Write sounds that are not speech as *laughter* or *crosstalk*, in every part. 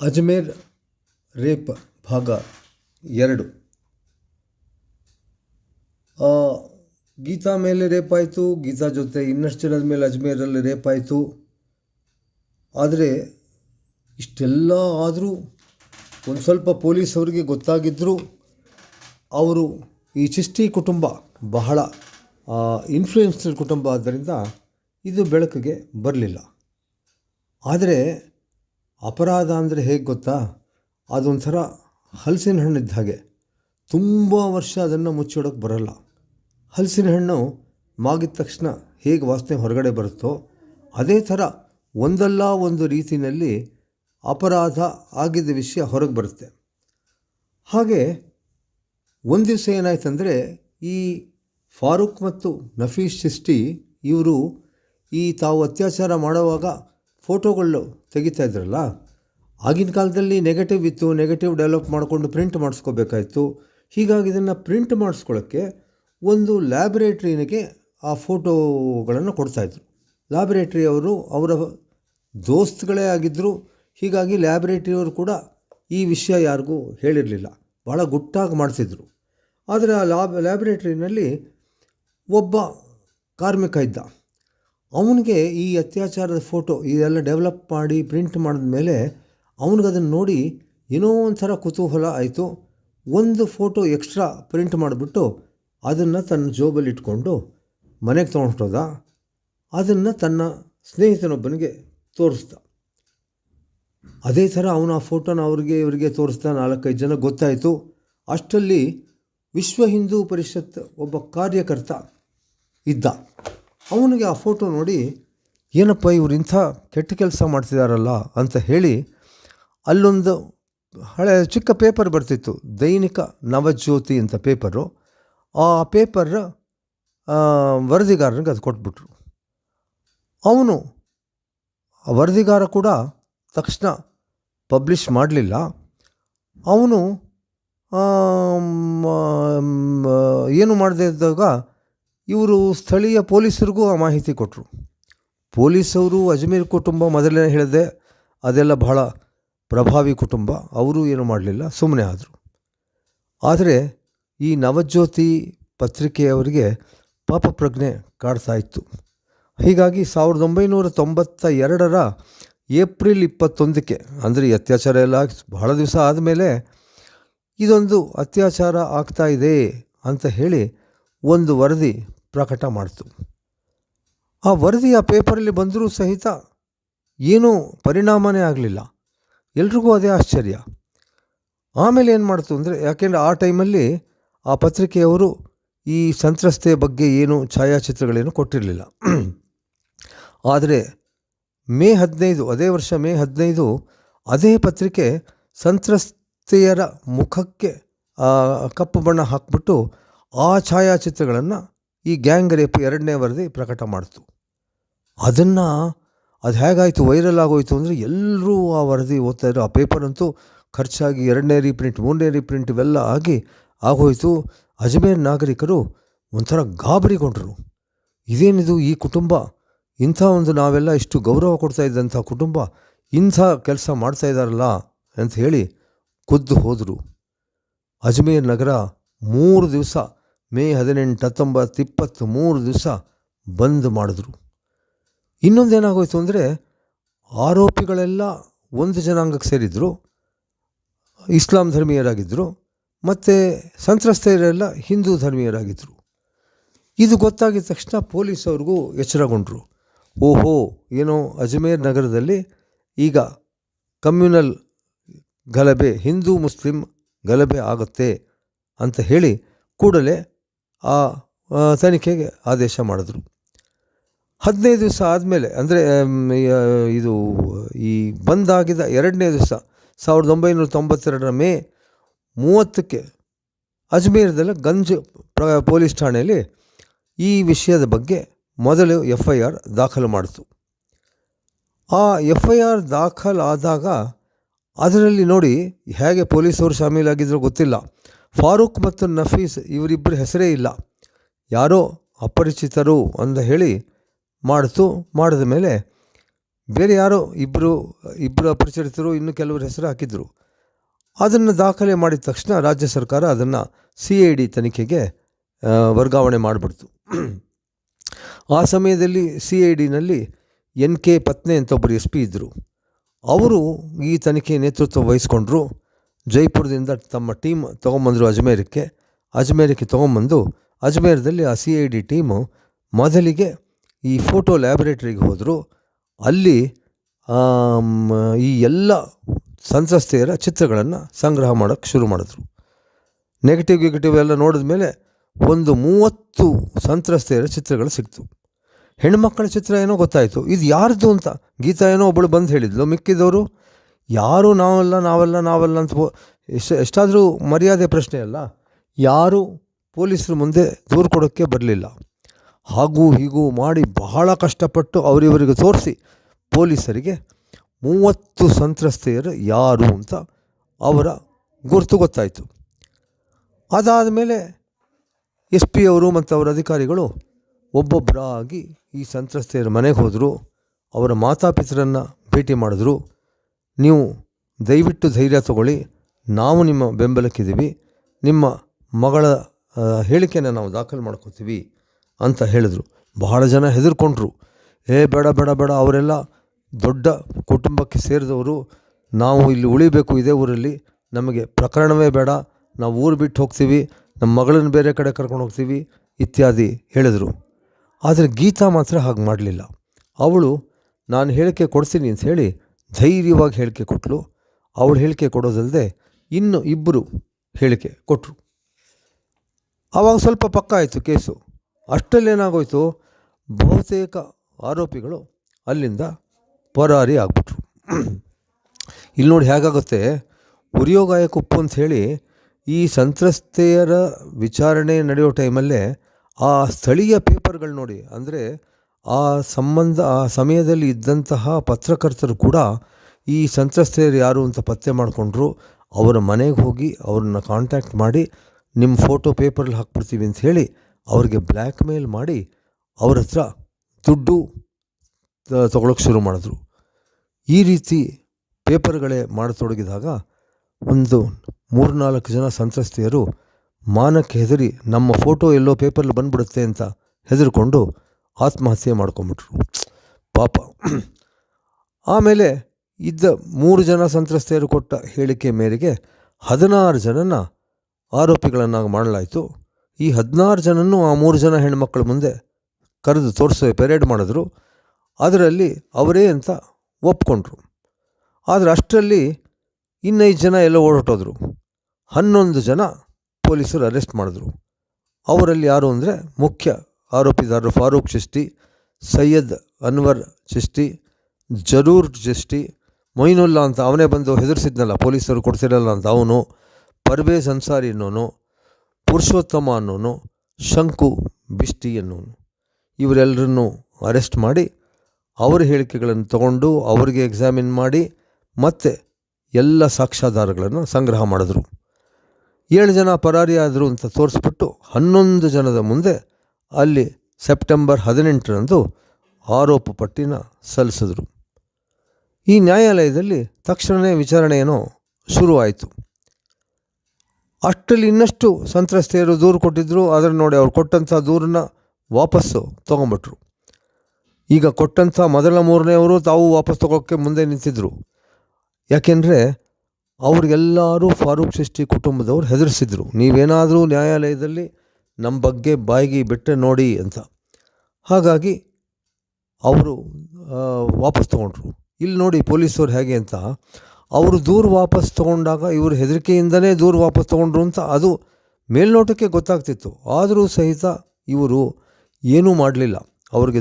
Ajmer rape ಭಾಗ ಎರಡು. ಗೀತಾ ಮೇಲೆ ರೇಪ್ ಆಯಿತು, ಗೀತಾ ಜೊತೆ ಇನ್ನಷ್ಟು ಜನದ ಮೇಲೆ ಅಜ್ಮೇರಲ್ಲಿ ರೇಪ್ ಆಯಿತು. ಆದರೆ ಇಷ್ಟೆಲ್ಲ ಆದರೂ ಒಂದು ಸ್ವಲ್ಪ ಪೊಲೀಸ್ ಅವರಿಗೆ ಗೊತ್ತಾಗಿದ್ದರೂ ಅವರು ಈ ಚಿಷ್ಟಿ ಕುಟುಂಬ ಬಹಳ ಇನ್ಫ್ಲೂಯೆನ್ಸ್ಡ್ ಕುಟುಂಬ ಆದ್ದರಿಂದ ಇದು ಬೆಳಕಿಗೆ ಬರಲಿಲ್ಲ. ಆದರೆ ಅಪರಾಧ ಅಂದರೆ ಹೇಗೆ ಗೊತ್ತಾ? ಅದೊಂಥರ ಹಲಸಿನ ಹಣ್ಣಿದ್ದ ಹಾಗೆ. ತುಂಬ ವರ್ಷ ಅದನ್ನು ಮುಚ್ಚಿಡೋಕ್ಕೆ ಬರಲ್ಲ. ಹಲಸಿನ ಹಣ್ಣು ಮಾಗಿದ ತಕ್ಷಣ ಹೇಗೆ ವಾಸನೆ ಹೊರಗಡೆ ಬರುತ್ತೋ, ಅದೇ ಥರ ಒಂದಲ್ಲ ಒಂದು ರೀತಿಯಲ್ಲಿ ಅಪರಾಧ ಆಗಿದ್ದ ವಿಷಯ ಹೊರಗೆ ಬರುತ್ತೆ. ಹಾಗೆ ಒಂದು ದಿವಸ ಏನಾಯ್ತಂದರೆ, ಈ ಫಾರೂಕ್ ಮತ್ತು ನಫೀಸ್ ಚಿಸ್ಟಿ ಇವರು ಈ ತಾವು ಅತ್ಯಾಚಾರ ಮಾಡುವಾಗ ಫೋಟೋಗಳು ತೆಗಿತಾ ಇದ್ರಲ್ಲ? ಆಗಿನ ಕಾಲದಲ್ಲಿ ನೆಗೆಟಿವ್ ಇತ್ತು ನೆಗೆಟಿವ್ ಡೆವಲಪ್ ಮಾಡಿಕೊಂಡು ಪ್ರಿಂಟ್ ಮಾಡಿಸ್ಕೋಬೇಕಾಯಿತು. ಹೀಗಾಗಿ ಇದನ್ನು ಪ್ರಿಂಟ್ ಮಾಡಿಸ್ಕೊಳ್ಳೋಕ್ಕೆ ಒಂದು ಲ್ಯಾಬ್ರೇಟ್ರಿನಿಗೆ ಆ ಫೋಟೋಗಳನ್ನು ಕೊಡ್ತಾಯಿದ್ರು ಲ್ಯಾಬ್ರೇಟ್ರಿಯವರು ಅವರ ದೋಸ್ತ್ಗಳೇ ಆಗಿದ್ದರು ಹೀಗಾಗಿ ಲ್ಯಾಬ್ರೇಟ್ರಿಯವರು ಕೂಡ ಈ ವಿಷಯ ಯಾರಿಗೂ ಹೇಳಿರಲಿಲ್ಲ. ಭಾಳ ಗುಟ್ಟಾಗಿ ಮಾಡಿಸಿದ್ರು. ಆದರೆ ಆ ಲ್ಯಾಬ್ ಲ್ಯಾಬ್ರೇಟ್ರಿನಲ್ಲಿ ಒಬ್ಬ ಕಾರ್ಮಿಕ ಇದ್ದ. ಅವನಿಗೆ ಈ ಅತ್ಯಾಚಾರದ ಫೋಟೋ ಇದೆಲ್ಲ ಡೆವಲಪ್ ಮಾಡಿ ಪ್ರಿಂಟ್ ಮಾಡಿದ ಮೇಲೆ ಅವನಿಗದನ್ನು ನೋಡಿ ಏನೋ ಒಂಥರ ಕುತೂಹಲ ಆಯಿತು. ಒಂದು ಫೋಟೋ ಎಕ್ಸ್ಟ್ರಾ ಪ್ರಿಂಟ್ ಮಾಡಿಬಿಟ್ಟು ಅದನ್ನು ತನ್ನ ಜೋಬಲ್ಲಿ ಇಟ್ಕೊಂಡು ಮನೆಗೆ ತೊಗೊಂಡೋದ ಅದನ್ನು ತನ್ನ ಸ್ನೇಹಿತನೊಬ್ಬನಿಗೆ ತೋರಿಸ್ದ. ಅದೇ ಥರ ಅವನ ಆ ಫೋಟೋನ ಅವ್ರಿಗೆ ಇವರಿಗೆ ತೋರಿಸ್ದ. ನಾಲ್ಕೈದು ಜನ ಗೊತ್ತಾಯಿತು. ಅಷ್ಟರಲ್ಲಿ ವಿಶ್ವ ಹಿಂದೂ ಪರಿಷತ್ ಒಬ್ಬ ಕಾರ್ಯಕರ್ತ ಇದ್ದ. ಅವನಿಗೆ ಆ ಫೋಟೋ ನೋಡಿ, ಏನಪ್ಪ ಇವ್ರು ಇಂಥ ಕೆಟ್ಟ ಕೆಲಸ ಮಾಡ್ತಿದ್ದಾರಲ್ಲ ಅಂತ ಹೇಳಿ, ಅಲ್ಲೊಂದು ಹಳೆ ಚಿಕ್ಕ ಪೇಪರ್ ಬರ್ತಿತ್ತು, ದೈನಿಕ ನವಜ್ಯೋತಿ ಅಂತ ಪೇಪರು. ಆ ಪೇಪರ್ ವರದಿಗಾರನಿಗೆ ಅದು ಕೊಟ್ಬಿಟ್ರು. ಅವನು ಆ ವರದಿಗಾರ ಕೂಡ ತಕ್ಷಣ ಪಬ್ಲಿಷ್ ಮಾಡಲಿಲ್ಲ. ಅವನು ಏನು ಮಾಡದೇ ಇದ್ದಾಗ ಇವರು ಸ್ಥಳೀಯ ಪೊಲೀಸರಿಗೂ ಆ ಮಾಹಿತಿ ಕೊಟ್ಟರು ಪೊಲೀಸವರು ಅಜ್ಮೀರ್ ಕುಟುಂಬ ಮೊದಲೇ ಹೇಳಿದೆ ಅದೆಲ್ಲ ಬಹಳ ಪ್ರಭಾವಿ ಕುಟುಂಬ, ಅವರು ಏನು ಮಾಡಲಿಲ್ಲ ಸುಮ್ಮನೆ ಆದರು. ಆದರೆ ಈ ನವಜ್ಯೋತಿ ಪತ್ರಿಕೆಯವರಿಗೆ ಪಾಪ ಪ್ರಜ್ಞೆ ಕಾಡ್ತಾ ಇತ್ತು. ಹೀಗಾಗಿ ಸಾವಿರದ ಒಂಬೈನೂರ ತೊಂಬತ್ತ ಎರಡರ ಏಪ್ರಿಲ್ ಇಪ್ಪತ್ತೊಂದಕ್ಕೆ, ಅಂದರೆ ಅತ್ಯಾಚಾರ ಎಲ್ಲ ಬಹಳ ದಿವಸ ಆದಮೇಲೆ ಇದೊಂದು ಅತ್ಯಾಚಾರ ಆಗ್ತಾ ಇದೆ ಅಂತ ಹೇಳಿ ಒಂದು ವರದಿ ಪ್ರಕಟ ಮಾಡಿತು. ಆ ವರದಿ ಆ ಪೇಪರಲ್ಲಿ ಬಂದರೂ ಸಹಿತ ಏನೂ ಪರಿಣಾಮನೇ ಆಗಲಿಲ್ಲ. ಎಲ್ರಿಗೂ ಅದೇ ಆಶ್ಚರ್ಯ. ಆಮೇಲೆ ಏನು ಮಾಡ್ತು ಅಂದರೆ, ಯಾಕೆಂದರೆ ಆ ಟೈಮಲ್ಲಿ ಆ ಪತ್ರಿಕೆಯವರು ಈ ಸಂತ್ರಸ್ತೆಯ ಬಗ್ಗೆ ಏನು ಛಾಯಾಚಿತ್ರಗಳೇನು ಕೊಟ್ಟಿರಲಿಲ್ಲ. *clears throat* ಆದರೆ ಮೇ ಹದಿನೈದು, ಅದೇ ವರ್ಷ ಮೇ ಹದಿನೈದು, ಅದೇ ಪತ್ರಿಕೆ ಸಂತ್ರಸ್ತೆಯರ ಮುಖಕ್ಕೆ ಕಪ್ಪು ಬಣ್ಣ ಹಾಕ್ಬಿಟ್ಟು ಆ ಛಾಯಾಚಿತ್ರಗಳನ್ನು ಈ ಗ್ಯಾಂಗ್ ರೇಪ್ ಎರಡನೇ ವರದಿ ಪ್ರಕಟ ಮಾಡಿತು. ಅದನ್ನು ಅದು ಹೇಗಾಯಿತು? ವೈರಲ್ ಆಗೋಯ್ತು ಅಂದರೆ ಎಲ್ಲರೂ ಆ ವರದಿ ಓದ್ತಾ ಇದ್ರು. ಆ ಪೇಪರ್ ಅಂತೂ ಖರ್ಚಾಗಿ ಎರಡನೇ ರೀಪ್ರಿಂಟ್ ಮೂರನೇ ರೀಪ್ರಿಂಟ್ ಇವೆಲ್ಲ ಆಗಿ ಆಗೋಯಿತು. ಅಜ್ಮೇರ್ ನಾಗರಿಕರು ಒಂಥರ ಗಾಬರಿಗೊಂಡರು. ಇದೇನಿದು? ಈ ಕುಟುಂಬ, ಇಂಥ ಒಂದು ನಾವೆಲ್ಲ ಇಷ್ಟು ಗೌರವ ಕೊಡ್ತಾ ಇದ್ದಂಥ ಕುಟುಂಬ, ಇಂಥ ಕೆಲಸ ಮಾಡ್ತಾ ಇದ್ದಾರಲ್ಲ ಅಂತ ಹೇಳಿ ಖುದ್ದು ಹೋದರು. ಅಜ್ಮೇರ್ ನಗರ ಮೂರು ದಿವಸ ಮೇ ಹದಿನೆಂಟು ಹತ್ತೊಂಬತ್ತು ಇಪ್ಪತ್ತು ಮೂರು ದಿವಸ ಬಂದ್ ಮಾಡಿದ್ರು. ಇನ್ನೊಂದೇನಾಗೋಯ್ತು ಅಂದರೆ ಆರೋಪಿಗಳೆಲ್ಲ ಒಂದು ಜನಾಂಗಕ್ಕೆ ಸೇರಿದ್ರು, ಇಸ್ಲಾಂ ಧರ್ಮೀಯರಾಗಿದ್ದರು ಮತ್ತು ಸಂತ್ರಸ್ತೆಯರೆಲ್ಲ ಹಿಂದೂ ಧರ್ಮೀಯರಾಗಿದ್ದರು ಇದು ಗೊತ್ತಾಗಿದ ತಕ್ಷಣ ಪೊಲೀಸ್ ಅವ್ರಿಗೂ ಎಚ್ಚರಗೊಂಡ್ರು. ಓಹೋ, ಏನೋ ಅಜ್ಮೇರ್ ನಗರದಲ್ಲಿ ಈಗ ಕಮ್ಯುನಲ್ ಗಲಭೆ, ಹಿಂದೂ ಮುಸ್ಲಿಂ ಗಲಭೆ ಆಗುತ್ತೆ ಅಂತ ಹೇಳಿ ಕೂಡಲೇ ಆ ತನಿಖೆಗೆ ಆದೇಶ ಮಾಡಿದ್ರು. ಹದಿನೈದು ದಿವಸ ಆದಮೇಲೆ, ಅಂದರೆ ಇದು, ಈ ಬಂದಾಗಿದ್ದ ಎರಡನೇ ದಿವಸ, ಸಾವಿರದ ಒಂಬೈನೂರ ತೊಂಬತ್ತೆರಡರ ಮೇ ಮೂವತ್ತಕ್ಕೆ ಅಜ್ಮೇರ್ದಲ್ಲಿ ಗಂಜ್ ಪ್ರ, ಪೊಲೀಸ್ ಠಾಣೆಯಲ್ಲಿ ಈ ವಿಷಯದ ಬಗ್ಗೆ ಮೊದಲು ಎಫ್ ಐ ಆರ್ ದಾಖಲು ಮಾಡಿತು. ಆ ಎಫ್ ಐ ಆರ್ ದಾಖಲಾದಾಗ ಅದರಲ್ಲಿ ನೋಡಿ ಹೇಗೆ ಪೊಲೀಸವರು ಶಾಮೀಲಾಗಿದ್ರೋ ಗೊತ್ತಿಲ್ಲ. ಫಾರೂಕ್ ಮತ್ತು ನಫೀಸ್ ಇವರಿಬ್ಬರ ಹೆಸರೇ ಇಲ್ಲ. ಯಾರೋ ಅಪರಿಚಿತರು ಅಂತ ಹೇಳಿ ಮಾಡಿತು, ಮಾಡಿದ ಮೇಲೆ ಬೇರೆ ಯಾರೋ ಇಬ್ಬರು ಇಬ್ಬರು ಅಪರಿಚಿತರು ಇನ್ನು ಕೆಲವರು ಹೆಸರು ಹಾಕಿದ್ರು. ಅದನ್ನು ದಾಖಲೆ ಮಾಡಿದ ತಕ್ಷಣ ರಾಜ್ಯ ಸರ್ಕಾರ ಅದನ್ನು ಸಿ ಐ ಡಿ ತನಿಖೆಗೆ ವರ್ಗಾವಣೆ ಮಾಡಿಬಿಡ್ತು. ಆ ಸಮಯದಲ್ಲಿ ಸಿ ಐ ಡಿನಲ್ಲಿ ಎನ್ ಕೆ ಪತ್ನೆ ಅಂತ ಒಬ್ಬರು ಎಸ್ ಪಿ ಇದ್ದರು. ಅವರು ಈ ತನಿಖೆ ನೇತೃತ್ವ ವಹಿಸ್ಕೊಂಡ್ರು. ಜೈಪುರದಿಂದ ತಮ್ಮ ಟೀಮ್ ತೊಗೊಂಬಂದರು ಅಜ್ಮೇರಕ್ಕೆ ಅಜ್ಮೇರಕ್ಕೆ ತೊಗೊಂಬಂದು ಅಜ್ಮೇರದಲ್ಲಿ ಆ ಸಿ ಐ ಡಿ ಟೀಮು ಮೊದಲಿಗೆ ಈ ಫೋಟೋ ಲ್ಯಾಬೊರೇಟ್ರಿಗೆ ಹೋದರು. ಅಲ್ಲಿ ಈ ಎಲ್ಲ ಸಂತ್ರಸ್ತೆಯರ ಚಿತ್ರಗಳನ್ನು ಸಂಗ್ರಹ ಮಾಡೋಕ್ಕೆ ಶುರು ಮಾಡಿದ್ರು. ನೆಗೆಟಿವ್ ನೆಗೆಟಿವ್ ಎಲ್ಲ ನೋಡಿದ ಮೇಲೆ ಒಂದು ಮೂವತ್ತು ಸಂತ್ರಸ್ತೆಯರ ಚಿತ್ರಗಳು ಸಿಕ್ತು. ಹೆಣ್ಮಕ್ಕಳ ಚಿತ್ರ ಏನೋ ಗೊತ್ತಾಯಿತು. ಇದು ಯಾರ್ದು ಅಂತ ಗೀತಾ ಏನೋ ಒಬ್ಬಳು ಬಂದು ಹೇಳಿದ್ಲು, ಮಿಕ್ಕಿದವರು. ಯಾರು ನಾವಲ್ಲ ನಾವಲ್ಲ ನಾವಲ್ಲ ಅಂತ ಎಷ್ಟು, ಎಷ್ಟಾದರೂ ಮರ್ಯಾದೆ ಪ್ರಶ್ನೆ ಅಲ್ಲ. ಯಾರು ಪೊಲೀಸರ ಮುಂದೆ ದೂರು ಕೊಡೋಕ್ಕೆ ಬರಲಿಲ್ಲ. ಹಾಗೂ ಹೀಗೂ ಮಾಡಿ ಬಹಳ ಕಷ್ಟಪಟ್ಟು ಅವರಿವರಿಗೆ ತೋರಿಸಿ ಪೊಲೀಸರಿಗೆ ಮೂವತ್ತು ಸಂತ್ರಸ್ತೆಯರು ಯಾರು ಅಂತ ಅವರ ಗುರುತು ಗೊತ್ತಾಯಿತು. ಅದಾದ ಮೇಲೆ ಎಸ್ ಪಿ ಅವರು ಮತ್ತು ಅವರ ಅಧಿಕಾರಿಗಳು ಒಬ್ಬೊಬ್ಬರಾಗಿ ಈ ಸಂತ್ರಸ್ತೆಯರ ಮನೆಗೆ ಹೋದರು, ಅವರ ಮಾತಾಪಿತರನ್ನು ಭೇಟಿ ಮಾಡಿದ್ರು. ನೀವು ದಯವಿಟ್ಟು ಧೈರ್ಯ ತಗೊಳ್ಳಿ. ನಾವು ನಿಮ್ಮ ಬೆಂಬಲಕ್ಕಿದ್ದೀವಿ. ನಿಮ್ಮ ಮಗಳ ಹೇಳಿಕೆಯನ್ನು ನಾವು ದಾಖಲು ಮಾಡ್ಕೋತೀವಿ ಅಂತ ಹೇಳಿದರು. ಬಹಳ ಜನ ಹೆದರ್ಕೊಂಡ್ರು. ಏ, ಬೇಡ ಬೇಡ ಬೇಡ, ಅವರೆಲ್ಲ ದೊಡ್ಡ ಕುಟುಂಬಕ್ಕೆ ಸೇರಿದವರು. ನಾವು ಇಲ್ಲಿ ಉಳಿಬೇಕು ಇದೇ ಊರಲ್ಲಿ. ನಮಗೆ ಪ್ರಕರಣವೇ ಬೇಡ. ನಾವು ಊರು ಬಿಟ್ಟು ಹೋಗ್ತೀವಿ. ನಮ್ಮ ಮಗಳನ್ನ ಬೇರೆ ಕಡೆ ಕರ್ಕೊಂಡು ಹೋಗ್ತೀವಿ ಇತ್ಯಾದಿ ಹೇಳಿದರು. ಆದರೆ ಗೀತಾ ಮಾತ್ರ ಹಾಗೆ ಮಾಡಲಿಲ್ಲ. ಅವಳು, ನಾನು ಹೇಳಿಕೆ ಕೊಡ್ತೀನಿ ಅಂತ ಹೇಳಿ ಧೈರ್ಯವಾಗಿ ಹೇಳಿಕೆ ಕೊಟ್ಟಳು ಅವಳು ಹೇಳಿಕೆ ಕೊಡೋದಲ್ಲದೆ ಇನ್ನು ಇಬ್ಬರು ಹೇಳಿಕೆ ಕೊಟ್ಟರು ಆವಾಗ ಸ್ವಲ್ಪ ಪಕ್ಕ ಆಯಿತು ಕೇಸು. ಅಷ್ಟಲ್ಲೇನಾಗೋಯ್ತು ಬಹುತೇಕ ಆರೋಪಿಗಳು ಅಲ್ಲಿಂದ ಪರಾರಿ ಆಗ್ಬಿಟ್ರು. ಇಲ್ಲಿ ನೋಡಿ ಹೇಗಾಗುತ್ತೆ? ಉರಿಯೋಗಾಯ ಕುಪ್ಪು ಅಂತ ಹೇಳಿ ಈ ಸಂತ್ರಸ್ತೆಯರ ವಿಚಾರಣೆ ನಡೆಯೋ ಟೈಮಲ್ಲೇ ಆ ಸ್ಥಳೀಯ ಪೇಪರ್ಗಳು ನೋಡಿ, ಅಂದರೆ ಆ ಸಂಬಂಧ, ಆ ಸಮಯದಲ್ಲಿ ಇದ್ದಂತಹ ಪತ್ರಕರ್ತರು ಕೂಡ ಈ ಸಂತ್ರಸ್ತೆಯರು ಯಾರು ಅಂತ ಪತ್ತೆ ಮಾಡಿಕೊಂಡ್ರು. ಅವರ ಮನೆಗೆ ಹೋಗಿ ಅವ್ರನ್ನ ಕಾಂಟ್ಯಾಕ್ಟ್ ಮಾಡಿ ನಿಮ್ಮ ಫೋಟೋ ಪೇಪರಲ್ಲಿ ಹಾಕ್ಬಿಡ್ತೀವಿ ಅಂತ ಹೇಳಿ ಅವ್ರಿಗೆ ಬ್ಲ್ಯಾಕ್ ಮೇಲ್ ಮಾಡಿ ಅವ್ರ ಹತ್ರ ದುಡ್ಡು ತಗೊಳಕ್ಕೆ ಶುರು ಮಾಡಿದ್ರು. ಈ ರೀತಿ ಪೇಪರ್ಗಳೇ ಮಾಡತೊಡಗಿದಾಗ ಒಂದು ಮೂರ್ನಾಲ್ಕು ಜನ ಸಂತ್ರಸ್ತೆಯರು ಮಾನಕ್ಕೆ ಹೆದರಿ, ನಮ್ಮ ಫೋಟೋ ಎಲ್ಲೋ ಪೇಪರಲ್ಲಿ ಬಂದ್ಬಿಡುತ್ತೆ ಅಂತ ಹೆದರ್ಕೊಂಡು ಆತ್ಮಹತ್ಯೆ ಮಾಡ್ಕೊಂಬಿಟ್ರು. ಪಾಪ. ಆಮೇಲೆ ಇದ್ದ ಮೂರು ಜನ ಸಂತ್ರಸ್ತೆಯರು ಕೊಟ್ಟ ಹೇಳಿಕೆ ಮೇರೆಗೆ ಹದಿನಾರು ಜನನ ಆರೋಪಿಗಳನ್ನಾಗಿ ಮಾಡಲಾಯಿತು. ಈ ಹದಿನಾರು ಜನನೂ ಆ ಮೂರು ಜನ ಹೆಣ್ಮಕ್ಳ ಮುಂದೆ ಕರೆದು ತೋರಿಸೋ ಪೆರೇಡ್ ಮಾಡಿದ್ರು. ಅದರಲ್ಲಿ ಅವರೇ ಅಂತ ಒಪ್ಕೊಂಡ್ರು. ಆದರೆ ಅಷ್ಟರಲ್ಲಿ ಇನ್ನೈದು ಜನ ಎಲ್ಲ ಓಡಾಟೋದ್ರು ಹನ್ನೊಂದು ಜನ ಪೊಲೀಸರು ಅರೆಸ್ಟ್ ಮಾಡಿದ್ರು. ಅವರಲ್ಲಿ ಯಾರು ಅಂದರೆ ಮುಖ್ಯ ಆರೋಪಿದಾರರು ಫಾರೂಕ್ ಚಿಸ್ತಿ ಸೈಯದ್ ಅನ್ವರ್ ಚಿಸ್ತಿ ಜರೂರ್ ಚಿಸ್ತಿ ಮೊಯ್ನುಲ್ಲಾ ಅಂತ ಅವನೇ ಬಂದು ಹೆದರ್ಸಿದ್ನಲ್ಲ, ಪೊಲೀಸರು ಕೊಡ್ತಿರಲ್ಲ ಅಂತ ಅವನು ಪರ್ವೇಜ್ ಅನ್ಸಾರಿ ಅನ್ನೋನು, ಪುರುಷೋತ್ತಮ ಅನ್ನೋನು, ಶಂಕು ಬಿಷ್ಟಿ ಅನ್ನೋನು. ಇವರೆಲ್ಲರನ್ನು ಅರೆಸ್ಟ್ ಮಾಡಿ, ಅವರ ಹೇಳಿಕೆಗಳನ್ನು ತಗೊಂಡು ಅವರಿಗೆ ಎಕ್ಸಾಮಿನ್ ಮಾಡಿ, ಮತ್ತೆ ಎಲ್ಲ ಸಾಕ್ಷ್ಯಾಧಾರಗಳನ್ನು ಸಂಗ್ರಹ ಮಾಡಿದ್ರು. ಏಳು ಜನ ಪರಾರಿಯಾದರು ಅಂತ ತೋರಿಸ್ಬಿಟ್ಟು ಹನ್ನೊಂದು ಜನದ ಮುಂದೆ ಅಲ್ಲಿ ಸೆಪ್ಟೆಂಬರ್ ಹದಿನೆಂಟರಂದು ಆರೋಪ ಪಟ್ಟಿನ ಸಲ್ಲಿಸಿದರು. ಈ ನ್ಯಾಯಾಲಯದಲ್ಲಿ ತಕ್ಷಣವೇ ವಿಚಾರಣೆಯನ್ನು ಶುರುವಾಯಿತು. ಅಷ್ಟರಲ್ಲಿ ಇನ್ನಷ್ಟು ಸಂತ್ರಸ್ತೆಯರು ದೂರು ಕೊಟ್ಟಿದ್ದರು ಆದರೆ ನೋಡಿ ಅವ್ರು ಕೊಟ್ಟಂಥ ದೂರನ್ನ ವಾಪಸ್ಸು ತೊಗೊಂಬಿಟ್ರು. ಈಗ ಕೊಟ್ಟಂಥ ಮೊದಲ ಮೂರನೆಯವರು ತಾವು ವಾಪಸ್ ತಗೋಕ್ಕೆ ಮುಂದೆ ನಿಂತಿದ್ದರು ಯಾಕೆಂದರೆ ಅವ್ರಿಗೆಲ್ಲರೂ ಫಾರೂಕ್ ಸೃಷ್ಟಿ ಕುಟುಂಬದವ್ರು ಹೆದರಿಸಿದ್ರು. ನೀವೇನಾದರೂ ನ್ಯಾಯಾಲಯದಲ್ಲಿ ನಮ್ಮ ಬಗ್ಗೆ ಬಾಯಿಗೆ ಬಿಟ್ಟರೆ ನೋಡಿ ಅಂತ. ಹಾಗಾಗಿ ಅವರು ವಾಪಸ್ ತೊಗೊಂಡ್ರು. ಇಲ್ಲಿ ನೋಡಿ ಪೊಲೀಸವ್ರು ಹೇಗೆ ಅಂತ. ಅವರು ದೂರು ವಾಪಸ್ ತೊಗೊಂಡಾಗ ಇವರು ಹೆದರಿಕೆಯಿಂದಲೇ ದೂರು ವಾಪಸ್ ತೊಗೊಂಡ್ರು ಅಂತ ಅದು ಮೇಲ್ನೋಟಕ್ಕೆ ಗೊತ್ತಾಗ್ತಿತ್ತು. ಆದರೂ ಸಹಿತ ಇವರು ಏನೂ ಮಾಡಲಿಲ್ಲ. ಅವ್ರಿಗೆ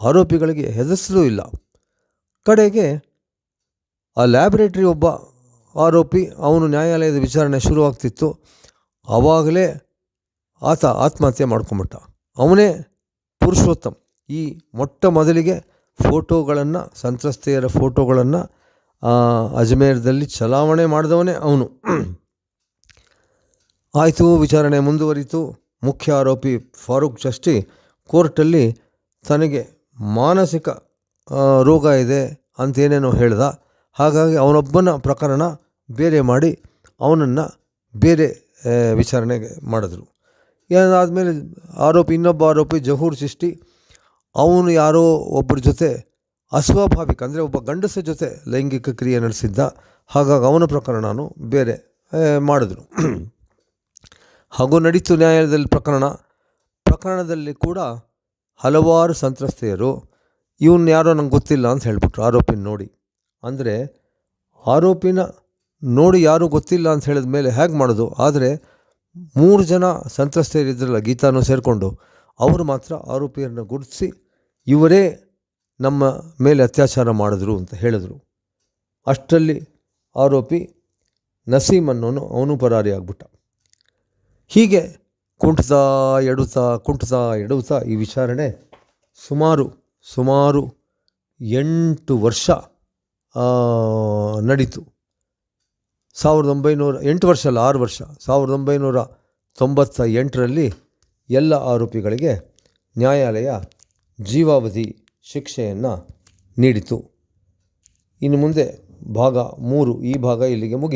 ಆರೋಪಿಗಳಿಗೆ ಹೆದರಿಸಲೂ ಇಲ್ಲ. ಕಡೆಗೆ ಆ ಲ್ಯಾಬ್ರೇಟ್ರಿ ಒಬ್ಬ ಆರೋಪಿ, ಅವನು ನ್ಯಾಯಾಲಯದ ವಿಚಾರಣೆ ಶುರುವಾಗ್ತಿತ್ತು. ಆವಾಗಲೇ ಆತ ಆತ್ಮಹತ್ಯೆ ಮಾಡ್ಕೊಂಬಿಟ್ಟ ಅವನೇ ಪುರುಷೋತ್ತಮ್. ಈ ಮೊಟ್ಟ ಮೊದಲಿಗೆ ಫೋಟೋಗಳನ್ನು, ಸಂತ್ರಸ್ತೆಯರ ಫೋಟೋಗಳನ್ನು ಅಜ್ಮೇರ್ದಲ್ಲಿ ಚಲಾವಣೆ ಮಾಡಿದವನೇ ಅವನು. ಆಯಿತು, ವಿಚಾರಣೆ ಮುಂದುವರಿತು. ಮುಖ್ಯ ಆರೋಪಿ ಫಾರೂಕ್ ಜಸ್ಟಿ ಕೋರ್ಟಲ್ಲಿ ತನಗೆ ಮಾನಸಿಕ ರೋಗ ಇದೆ ಅಂತೇನೇನೋ ಹೇಳ್ದ. ಹಾಗಾಗಿ ಅವನೊಬ್ಬನ ಪ್ರಕರಣ ಬೇರೆ ಮಾಡಿ ಅವನನ್ನು ಬೇರೆ ವಿಚಾರಣೆಗೆ ಮಾಡಿದ್ರು. ಏನಾದಮೇಲೆ ಆರೋಪಿ, ಇನ್ನೊಬ್ಬ ಆರೋಪಿ ಜಹೂರ್ ಚಿಷ್ಟಿ ಅವನು ಯಾರೋ ಒಬ್ಬರ ಜೊತೆ ಅಸ್ವಾಭಾವಿಕ, ಅಂದರೆ ಒಬ್ಬ ಗಂಡಸ ಜೊತೆ ಲೈಂಗಿಕ ಕ್ರಿಯೆ ನಡೆಸಿದ್ದ. ಹಾಗಾಗಿ ಅವನ ಪ್ರಕರಣನೂ ಬೇರೆ ಮಾಡಿದ್ರು. ಹಾಗೂ ನಡೀತು ನ್ಯಾಯಾಲಯದಲ್ಲಿ ಪ್ರಕರಣ. ಪ್ರಕರಣದಲ್ಲಿ ಕೂಡ ಹಲವಾರು ಸಂತ್ರಸ್ತೆಯರು, ಇವನು ಯಾರೋ ನಂಗೆ ಗೊತ್ತಿಲ್ಲ ಅಂತ ಹೇಳಿಬಿಟ್ರು ಆರೋಪಿನ ನೋಡಿ. ಅಂದರೆ ಆರೋಪಿನ ನೋಡಿ ಯಾರೂ ಗೊತ್ತಿಲ್ಲ ಅಂತ ಹೇಳಿದ ಮೇಲೆ ಹೇಗೆ ಮಾಡೋದು? ಆದರೆ ಮೂರು ಜನ ಸಂತ್ರಸ್ತೆಯರಿದ್ರಲ್ಲ ಗೀತಾನೂ ಸೇರಿಕೊಂಡು, ಅವರು ಮಾತ್ರ ಆರೋಪಿಯನ್ನು ಗುರುತಿಸಿ, ಇವರೇ ನಮ್ಮ ಮೇಲೆ ಅತ್ಯಾಚಾರ ಮಾಡಿದ್ರು ಅಂತ ಹೇಳಿದರು. ಅಷ್ಟರಲ್ಲಿ ಆರೋಪಿ ನಸೀಮ್ ಅನ್ನೋನು ಅವನು ಪರಾರಿ ಆಗ್ಬಿಟ್ಟ. ಹೀಗೆ ಕುಂಟ್ತಾ ಎಡುತ್ತಾ ಕುಂಟ್ತಾ ಎಡುತ್ತಾ ಈ ವಿಚಾರಣೆ ಸುಮಾರು ಸುಮಾರು ಎಂಟು ವರ್ಷ ನಡೀತು. ಸಾವಿರದ ಒಂಬೈನೂರ ಎಂಟು ವರ್ಷ ಅಲ್ಲ ಆರು ವರ್ಷ. ಸಾವಿರದ ಒಂಬೈನೂರ ತೊಂಬತ್ತ ಎಂಟರಲ್ಲಿ ಎಲ್ಲ ಆರೋಪಿಗಳಿಗೆ ನ್ಯಾಯಾಲಯ ಜೀವಾವಧಿ ಶಿಕ್ಷೆಯನ್ನು ನೀಡಿತು ಇನ್ನು ಮುಂದೆ ಭಾಗ ಮೂರು, ಈ ಭಾಗ ಇಲ್ಲಿಗೆ ಮುಗಿ